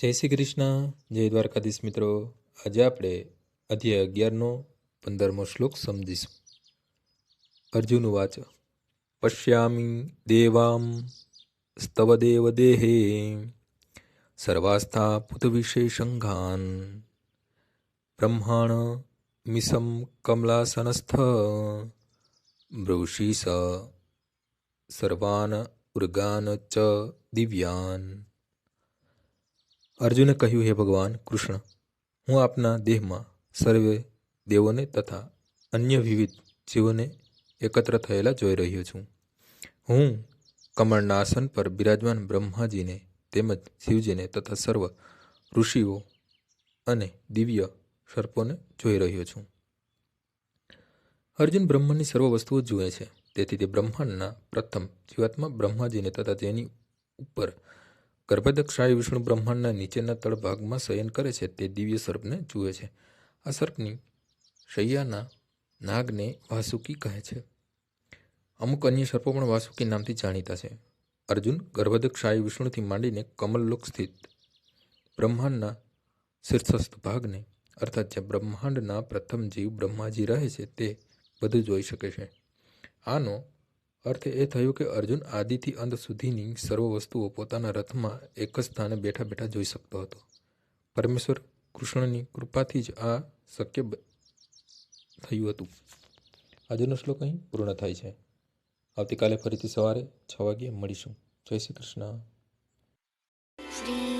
જય શ્રી કૃષ્ણ. જય દ્વારકાધીશ મિત્રો. આજે આપણે અધ્યાય અગિયારનો પંદરમો શ્લોક સમજીશું. અર્જુન વાચ પશ્યામી દેવામ સ્તવદેવ દેહે સર્વાસ્થા પુતવિશેષંઘાન બ્રહ્માણ મિસમ કમલાસનસ્થ. બ્રુષીસ સર્વાન ઉર્ગાન ચ દિવ્યાન. અર્જુને કહ્યું, હે ભગવાન, કૃષ્ણ, હું આપના દેહમાં સર્વે દેવોને તથા અન્ય વિવિધ જીવોને એકત્ર થયેલા જોઈ રહ્યો છું. હું કમળના આસન પર બિરાજમાન બ્રહ્માજીને તેમજ શિવજીને તથા સર્વ ઋષિઓ અને દિવ્ય સર્પોને જોઈ રહ્યો છું. અર્જુન બ્રહ્માંડની સર્વ વસ્તુઓ જુએ છે. તેથી તે બ્રહ્માંડના પ્રથમ જીવાત્મા બ્રહ્માજીને તથા તેની ઉપર ગર્ભદક્ષાય વિષ્ણુ બ્રહ્માંડના નીચેના તળભાગમાં શયન કરે છે, તે દિવ્ય સર્પને જુએ છે. આ સર્પની શૈયાના નાગને વાસુકી કહે છે. અમુક અન્ય સર્પો પણ વાસુકી નામથી જાણીતા છે. અર્જુન ગર્ભદક્ષાય વિષ્ણુથી માંડીને કમલલોક સ્થિત બ્રહ્માંડના શીર્ષસ્થ ભાગને, અર્થાત જે બ્રહ્માંડના પ્રથમ જીવ બ્રહ્માજી રહે છે, તે બધું જોઈ શકે છે. આનો અર્થ એ થયો કે અર્જુન આદિથી અંત સુધીની સર્વ વસ્તુઓ પોતાના રથમાં એક જ સ્થાને બેઠા બેઠા જોઈ શકતો હતો. પરમેશ્વર કૃષ્ણની કૃપાથી જ આ શક્ય થયું હતું. આજનો શ્લોક અહીં પૂર્ણ થાય છે. આવતીકાલે ફરીથી સવારે છ વાગ્યે મળીશું. જય શ્રી કૃષ્ણ. શ્રી